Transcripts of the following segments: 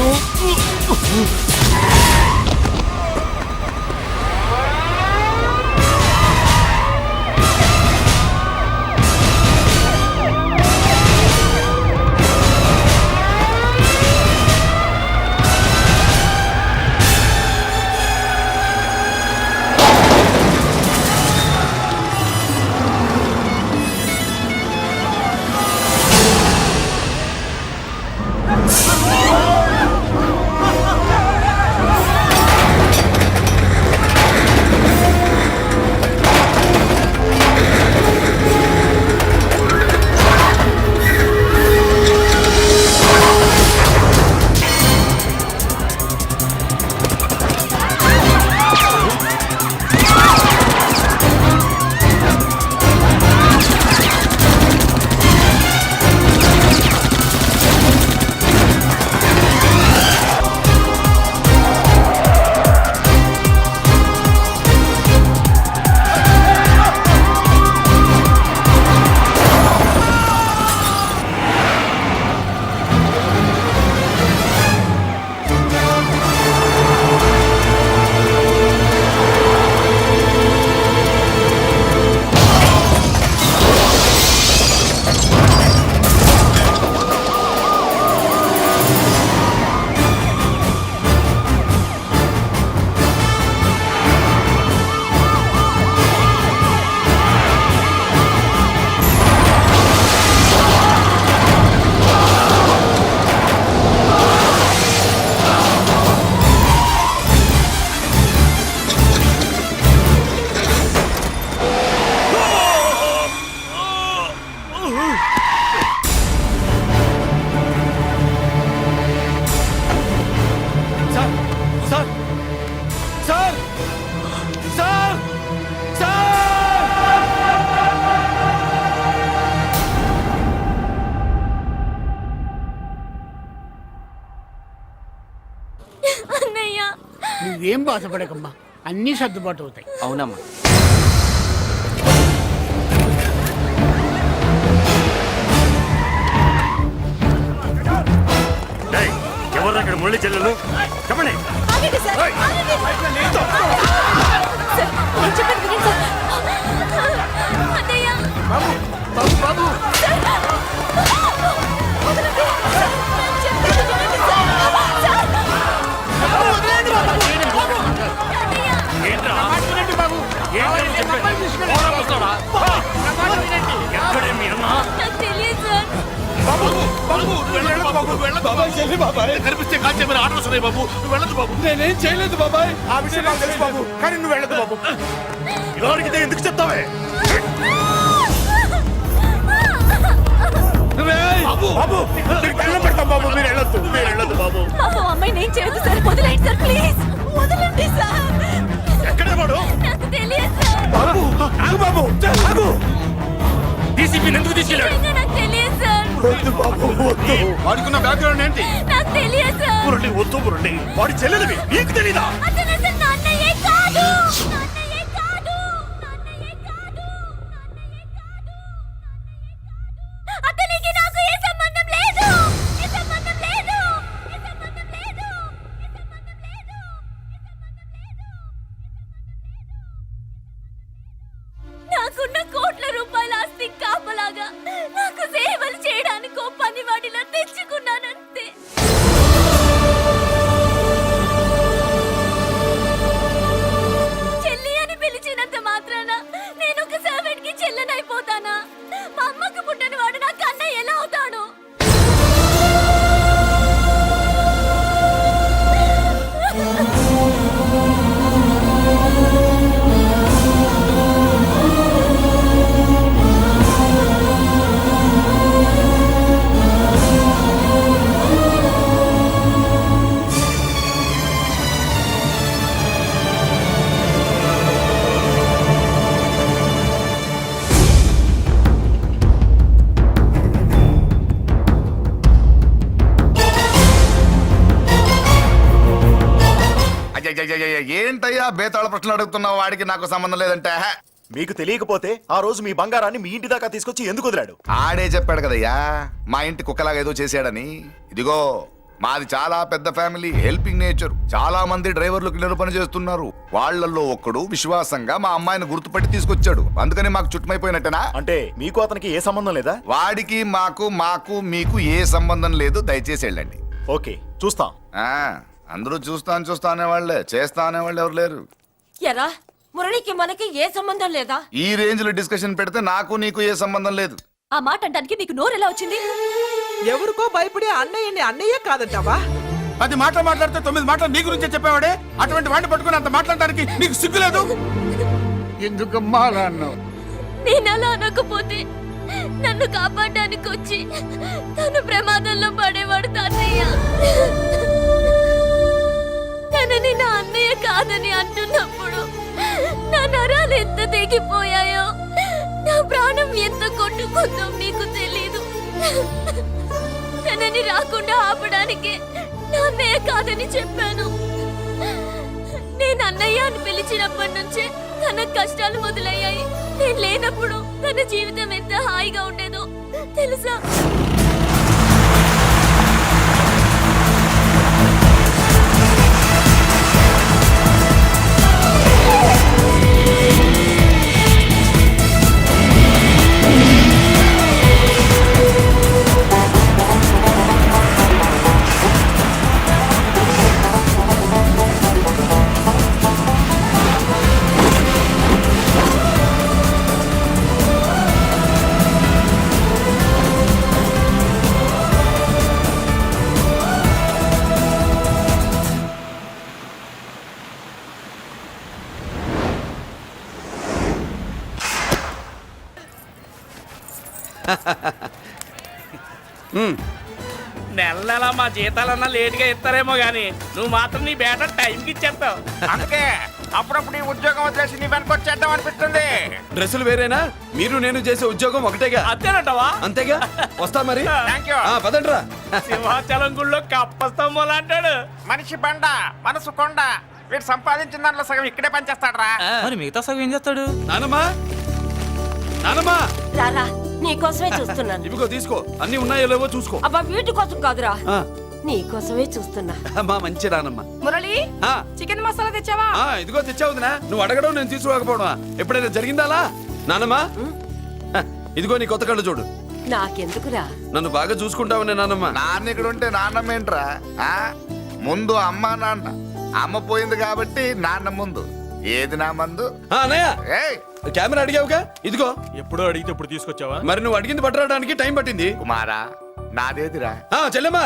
哦，嗯。సార్! Sir! Sir! అన్నయ్య. నువ్వేం బాధపడకమ్మా. అన్నీ సర్దుబాటు అవుతాయి. అవునమ్మా. ఎవరు అక్కడ మురళి చెల్లెలు? కనిపిస్తే కాల్చే మీరు ఆటలు వస్తున్నాయి బాబు. నువ్వు వెళ్ళదు బాబు. నేనేం చేయలేదు బాబాయ్. ఆ విషయం నాకు తెలుసు బాబు. కానీ నువ్వు వెళ్ళదు బాబు. అడిగితే ఎందుకు చెప్తావే? బాబు బాబు పెడతాం బాబు. మీరు వెళ్ళొద్దు మీరు వెళ్ళొద్దు బాబు. పాపం అమ్మాయి నేను చేయదు సార్. వదిలేండి సార్ ప్లీజ్. వదలండి సార్. ఎక్కడే వాడు? నాకు తెలియదు సార్. బాబు ఆగు బాబు. ఆగు. డీసీపీ ఎందుకు తీసుకెళ్ళాడు? నాకు తెలియదు. వద్దు బాబు? వద్దు. వాడుకున్న బ్యాక్గ్రౌండ్ ఏంటి నాకు తెలియదు మురళి వద్దు మురళి. వాడి చెల్లెలివి. నీకు తెలీదా? నాకున్న కోట్ల రూపాయల ఆస్తి కాపలాగా. నాకు సేవలు చేయడానికి ఓ పనివాడిలా తెచ్చుకున్నానంతే. చెల్లి అని పిలిచినంత మాత్రాన నేను ఒక సర్వెంట్కి చెల్లెనైపోతానా? మా అమ్మకు బేతాళ ప్రశ్నలు అడుగుతున్నావు వాడికి నాకు సంబంధం లేదంటే మీకు తెలియకపోతే ఆ రోజు మీ బంగారాన్ని మీ ఇంటి దాకా తీసుకొచ్చి ఎందుకు వదిలాడు? ఆడే చెప్పాడు కదయ్యా మా ఇంటి కుక్కలాగా ఏదో చేశాడని. ఇదిగో మాది చాలా పెద్ద ఫ్యామిలీ హెల్పింగ్ నేచర్. చాలా మంది డ్రైవర్లు క్లీనర్ పని చేస్తున్నారు. వాళ్ళల్లో ఒక్కడు విశ్వాసంగా మా అమ్మాయిని గుర్తుపట్టి తీసుకొచ్చాడు. అందుకని మాకు చుట్టుమైపోయినట్టేనా? అంటే మీకు అతనికి ఏ సంబంధం లేదా? వాడికి మాకు మాకు మీకు ఏ సంబంధం లేదు దయచేసి వెళ్ళండి. ఓకే చూస్తాం. అందరూ చూస్తాను చూస్తా అనేవాళ్ళే చేస్తా అనేవాళ్ళు ఎవరు లేరు. ఎరా మురళికి మనకి ఏ సంబంధం లేదా? ఈ రేంజ్లో డిస్కషన్ పెడితే నాకు నీకు ఏ సంబంధం లేదు. ఆ మాట అంటానికి మీకు నోరు ఎలా వచ్చింది? ఎవరికో భయపడి అన్నయ్యని అన్నయ్య కాదంటావా? పది మాటలు మాట్లాడితే తొమ్మిది మాటలు నీ గురించే చెప్పేవాడే? అటువంటి వాడిని పట్టుకుని అంత మాట్లాడడానికి నీకు సిగ్గు లేదు? ఎందుకమ్మా అలా అన్నావు? నేను అలా అనకపోతే నన్ను కాపాడడానికి వచ్చి తను ప్రమాదంలో పడేవాడు తాతయ్య. తనని నా అన్నయ్య కాదని అంటున్నప్పుడు నా నరాలు ఎంత తెగిపోయాయో నా ప్రాణం ఎంత కొట్టుకుందో మీకు తెలీదు. తనని రాకుండా ఆపడానికి నా అన్నయ్య కాదని చెప్పాను. నేను అన్నయ్య అని పిలిచినప్పటి నుంచే తన కష్టాలు మొదలయ్యాయి. నేను లేనప్పుడు తన జీవితం ఎంత హాయిగా ఉండేదో తెలుసా? నెల నెల మా జీతాలన్నా లేటుగా ఇస్తారేమో గానీ నువ్వు మాత్రం నీ బేట టైంకి ఇచ్చేస్తావు. అందుకే అప్పుడప్పుడు ఈ ఉద్యోగం వదిలేసి నీ వెనకొచ్చేద్దాం అనిపిస్తుంది. డ్రెస్సులు వేరేనా? మీరు నేను చేసే ఉద్యోగం ఒకటేగా. అంతేనంటవా? అంతేగా? వస్తా మరి. థ్యాంక్ యూ పదండ్రా. సింహాచలం గుళ్ళో కప్పస్తంభం అంటాడు. మనిషి బండ మనసు కొండ వీడు సంపాదించిన దాంట్లో సగం ఇక్కడే పనిచేస్తాడరా. మరి మిగతా సగం ఏం చేస్తాడు? నానమ్మా? నానమ్మా? రారా. నీకోసమే చూస్తున్నాను. ఇవిగో తీసుకో. అన్ని ఉన్నాయో లేవో చూసుకో. అబ్బా వీటి కోసం కాదురా. నీకోసమే చూస్తున్నా. అమ్మా మంచి నానమ్మ మురళి ఆ, చికెన్ మసాలా తెచ్చావా? ఆ, ఇదిగో తెచ్చావుదినా నువ్వు అడగడం నేను తీసుకోకపోవడమా ఎప్పుడైనా జరిగిందాలా? నానమ్మా. హ, ఇదిగో నీ కొత్త కళ్ళు చూడు. నాకెందుకురా? నన్ను బాగా చూసుకుంటావునే నానమ్మ. నాన్న ఇక్కడ ఉంటే నాన్నమ్మ ఏంట్రా? ఆ? ముందు అమ్మ నాన్న. అమ్మ పోయింది కాబట్టి నాన్న ముందు. ఏది నా మందు? ఆ, అన్నయ్య. ఏయ్ కెమెరా అడిగావుగా? ఇదిగో. ఎప్పుడో అడిగితే ఇప్పుడు తీసుకొచ్చావా? మరి నువ్వు అడిగింది పట్టడానికి టైం పట్టింది. కుమారా నాదేదిరా? ఆ చెల్లెమ్మా.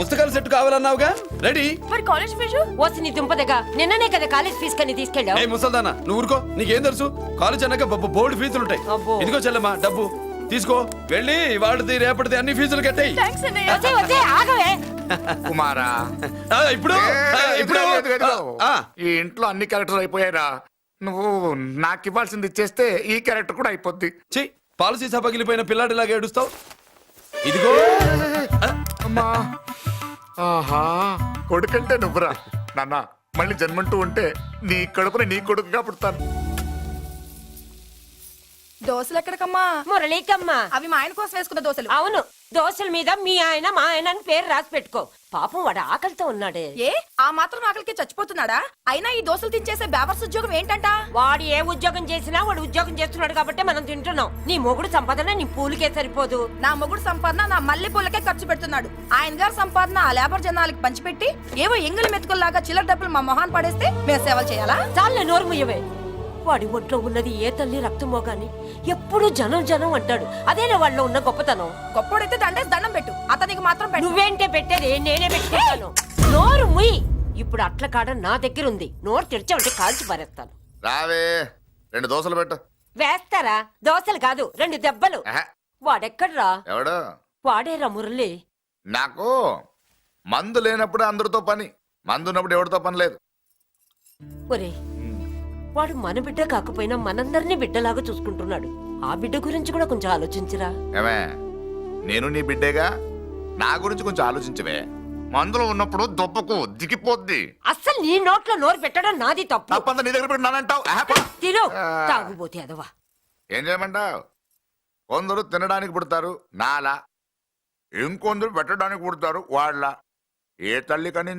పుస్తకాల సెట్ కావాలన్నావుగా? రెడీ. మరి కాలేజ్ ఫీజు? ఓసి నీ దుంపదగా నిన్ననే కదా కాలేజ్ ఫీజు కని ఏ తీసుకెళ్ళావు ముసల్దానా నువ్వు ఊరుకో. నీకేం తెలుసు? కాలేజ్ అన్నాక బొబ్బ బోర్డు ఫీజులు ఉంటాయి అబ్బో. ఇదిగో చెల్లెమ్మా డబ్బు. తీసుకో. వెళ్ళి వాడిది రేపటిది అన్ని ఫీజులు కట్టాయి. థ్యాంక్స్ అన్నయ్య. వచ్చే వచ్చే ఆగవే. కుమారా. ఇప్పుడు? ఆ, ఏ, ఇప్పుడు. ఆ, ఈ ఇంట్లో అన్ని క్యారెక్టర్ అయిపోయారా నువ్వు నాకు ఇవ్వాల్సింది ఇచ్చేస్తే ఈ క్యారెక్టర్ కూడా అయిపోద్ది. ఛీ పాలసీ సభ పగిలిపోయిన పిల్లాడిలాగా ఏడుస్తావు. ఇదిగో. అమ్మా. ఆహా. కొడుకంటే నువ్వురా. నాన్న మళ్ళీ జన్మంటూ ఉంటే నీ కడుపుని నీ కొడుకుగా పుడతాను. దోశలు ఎక్కడికమ్మా మురళీకమ్మ. అవి మా ఆయన కోసం వేసుకున్న దోశలు అవును దోశల మీద మీ ఆయన మా ఆయన అని పేరు రాసి పెట్టుకో. పాపం వాడు ఆకలితో ఉన్నాడే. ఏ ఆ మాత్రం ఆకలికి చచ్చిపోతున్నాడా? అయినా ఈ దోశలు తినేసే బేవర్స్ ఉద్యోగం ఏంటంట? వాడు ఏ ఉద్యోగం చేసినా వాడు ఉద్యోగం చేస్తున్నాడు కాబట్టి మనం తింటున్నాం. నీ మొగుడు సంపాదన నీ పూలికే సరిపోదు. నా మొగుడు సంపాదన నా మల్లె పూలకే ఖర్చు పెడుతున్నాడు. ఆయన గారి సంపాదన ఆ లేబర్ జనాలకి పంచిపెట్టి ఏవో ఎంగిలి మెతుకుల్లాగా చిల్లర డబ్బులు మా మొహాన్ పడేస్తే మేము సేవలు చేయాలా? చాలే నోరు ముయ్యవే. వాడి ఒంట్లో ఉన్నది ఏ తల్లి రక్తమో గాని ఎప్పుడు జనం జనం అంటాడు. అదేనా వాళ్ళలో ఉన్న గొప్పతనం. గొప్పోడైతే దండేసి దండం పెట్టు. అతనికి మాత్రం పెట్టు. నువ్వేంటే పెట్టేది? నేనే పెట్టుకుంటాను. నోరు ముయ్. ఇప్పుడు అట్ల కాడ నా దగ్గర ఉంది నోరు తెరిచావంటే కాల్చి పారేస్తాను. రావే రెండు దోశలు పెట్టు. వేస్తారా? దోశలు కాదు రెండు దెబ్బలు. వాడెక్కడ్రా? ఎవడు? వాడేరా మురళి. నాకు మందు లేనప్పుడు అందరితో పని. మందు ఉన్నప్పుడు ఎవరితో పని లేదు. ఒరే వాడు మన బిడ్డ కాకపోయినా మనందరినీ బిడ్డలాగా చూసుకుంటున్నాడు. ఆ బిడ్డ గురించి కూడా కొంచెం ఆలోచించరా. ఏమే నేను నీ బిడ్డేగా? నా గురించి కొంచెం ఆలోచించవే. మందులో ఉన్నప్పుడు దొప్పకు దిగిపోద్ది. అస్సలు నీ నోట్లో నోరు పెట్టడం నాది తప్పు. తప్పంతా నీ దగ్గర పెట్టినానంటావు తిను. ఆ. తాగుబోతే అదవా. ఏం చేయమంటావు? కొందరు తినడానికి పుడతారు నాలా. ఇంకొందరు పెట్టడానికి పుడతారు వాళ్ళ. ఏ తల్లి కనిందో?